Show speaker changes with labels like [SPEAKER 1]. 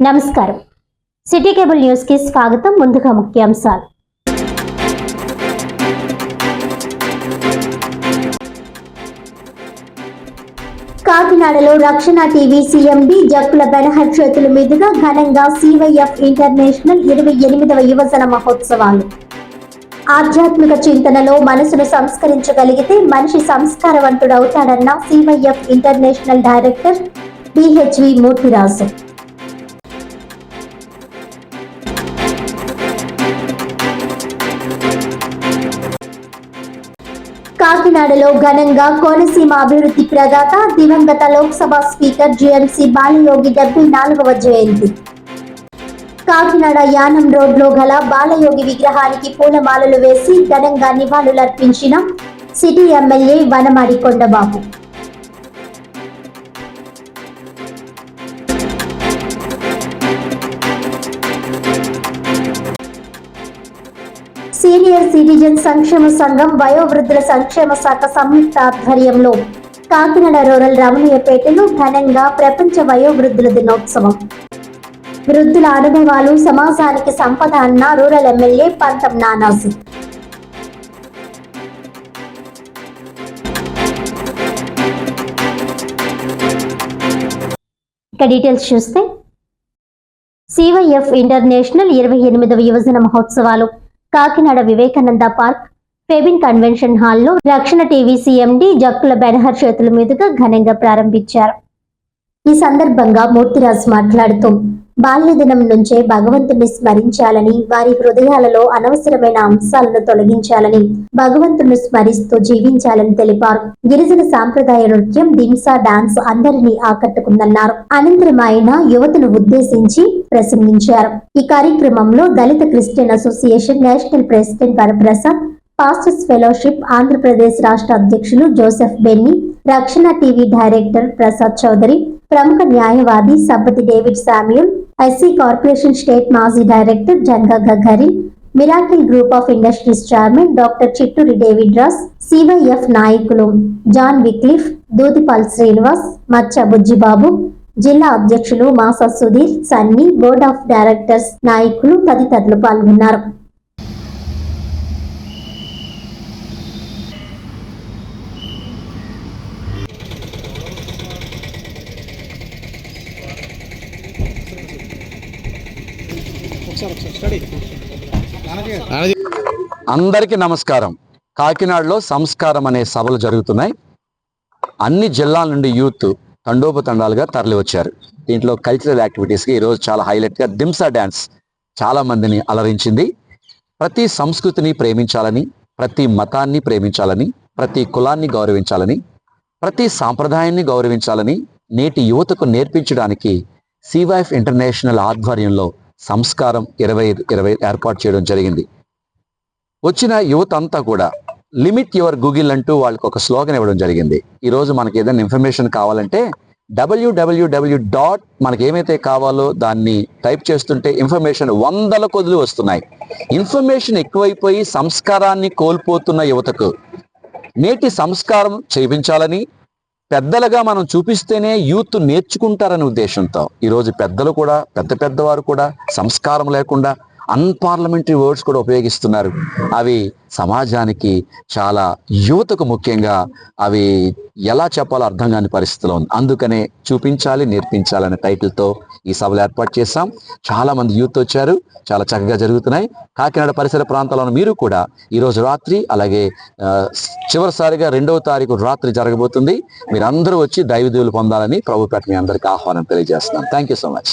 [SPEAKER 1] నమస్కారం. City cable న్యూస్కి స్వాగతం. ముందుగా ముఖ్యాంశాలు. కాకినాడలో రక్షణ టీవీ సీఎండి జక్కుల బెనహర్ చేతుల మీదుగా ఘనంగా సివైఎఫ్ ఇంటర్నేషనల్ ఇరవై ఎనిమిదవ యువజన మహోత్సవాలు. ఆధ్యాత్మిక చింతనలో మనసును సంస్కరించగలిగితే మనిషి సంస్కారవంతుడవుతాడన్న CYF international director DHV Murthyraju కాకినాడలో ఘనంగా కోనసీమ అభివృద్ధి ప్రదాత దివంగత లోక్సభ స్పీకర్ జిఎంసి బాలయోగి డెబ్బై నాలుగవ జయంతి. కాకినాడ యానం రోడ్లో గల బాలయోగి విగ్రహానికి పూలమాలలు వేసి ఘనంగా నివాళులర్పించిన city MLA Vanamadi Kondababu. Senior citizen సంక్షేమ సంఘం వయోవృద్ధుల సంక్షేమ శాఖ సంయుక్త ఆధ్వర్యంలో కాకినాడ రూరల్ రమణీయపేటలో ఘనంగా ప్రపంచ వయోవృద్ధుల దినోత్సవం. వృద్ధుల అనుభవాలు సమాజానికి సంపద అన్న రూరల్ ఎమ్మెల్యే పంతం నానాసి ఇక డీటెయిల్స్ చూస్తే సివైఎఫ్ ఇంటర్నేషనల్ ఇరవై ఎనిమిదవ యువజన మహోత్సవాలు. కాకినాడ వివేకానంద పార్క్ ఫెబిన్ కన్వెన్షన్ హాల్లో రక్షణ టీవీ సీఎండి జక్కుల బెనహర్ చేతుల మీదుగా ఘనంగా ప్రారంభించారు. ఈ సందర్భంగా మూర్తిరాజ్ మాట్లాడుతూ బాల్య దినం నుంచే భగవంతుని స్మరించాలని వారి హృదయాలలో అనవసరమైన అంశాలను తొలగించాలని భగవంతుని స్మరిస్తూ జీవించాలని తెలిపారు. గిరిజన సాంప్రదాయ నృత్యం దింసా డాన్స్ అందరినీ ఆకట్టుకుందన్నారు. అనంతరం ఆయన యువతను ఉద్దేశించి ప్రసంగించారు. ఈ కార్యక్రమంలో Dalit Christian Association national president Varaprasad pastors fellowship Andhra Pradesh రాష్ట్ర అధ్యక్షులు Joseph Benny Rakshana TV director Prasad Chowdary ప్రముఖ న్యాయవాది Sabbathi David Samuel SC corporation state మాజీ director Janga Gaggari Miracle Group of Industries chairman doctor Chitturi David Ross CYF నాయకులు John Wycliffe Dudipala Srinivas మచ్చ బుజ్జిబాబు జిల్లా అధ్యక్షులు Masa Sudheer Sunny board of directors నాయకులు తదితరులు పాల్గొన్నారు.
[SPEAKER 2] అందరికీ నమస్కారం. కాకినాడలో సంస్కారం అనే సభలు జరుగుతున్నాయి. అన్ని జిల్లాల నుండి యూత్ తండోపతండాలుగా తరలివచ్చారు. దీంట్లో కల్చరల్ యాక్టివిటీస్కి ఈరోజు చాలా హైలైట్గా దింసా డ్యాన్స్ చాలా మందిని అలరించింది. ప్రతి సంస్కృతిని ప్రేమించాలని ప్రతి మతాన్ని ప్రేమించాలని ప్రతి కులాన్ని గౌరవించాలని ప్రతి సాంప్రదాయాన్ని గౌరవించాలని నేటి యువతకు నేర్పించడానికి సివైఫ్ ఇంటర్నేషనల్ ఆధ్వర్యంలో సంస్కారం ఇరవై ఇరవై ఏర్పాటు చేయడం జరిగింది. వచ్చిన యువత అంతా కూడా లిమిట్ యువర్ గూగుల్ అంటూ వాళ్ళకి ఒక స్లోగన్ ఇవ్వడం జరిగింది. ఈరోజు మనకి ఏదైనా ఇన్ఫర్మేషన్ కావాలంటే డబ్ల్యూడబ్ల్యూడబ్ల్యూ డాట్ మనకి ఏమైతే కావాలో దాన్ని టైప్ చేస్తుంటే ఇన్ఫర్మేషన్ వందల కొదులు వస్తున్నాయి. ఇన్ఫర్మేషన్ ఎక్కువైపోయి సంస్కారాన్ని కోల్పోతున్న యువతకు నేటి సంస్కారం చేయించాలని పెద్దలుగా మనం చూపిస్తేనే యూత్ నేర్చుకుంటారనే ఉద్దేశంతో. ఈరోజు పెద్దలు కూడా పెద్ద పెద్దవారు కూడా సంస్కారం లేకుండా అన్పార్లమెంటరీ వర్డ్స్ కూడా ఉపయోగిస్తున్నారు. అవి సమాజానికి చాలా యువతకు ముఖ్యంగా అవి ఎలా చెప్పాలో అర్థం కాని పరిస్థితిలో ఉంది. అందుకనే చూపించాలి నేర్పించాలనే టైటిల్తో ఈ సభలు ఏర్పాటు చేశాం. చాలా మంది యూత్ వచ్చారు. చాలా చక్కగా జరుగుతున్నాయి. కాకినాడ పరిసర ప్రాంతాలను మీరు కూడా ఈరోజు రాత్రి అలాగే చివరిసారిగా రెండవ తారీఖు రాత్రి జరగబోతుంది. మీరందరూ వచ్చి దైవదేవులు పొందాలని ప్రభుపేట మీ అందరికీ ఆహ్వానం తెలియజేస్తున్నాను థ్యాంక్ యూ సో మచ్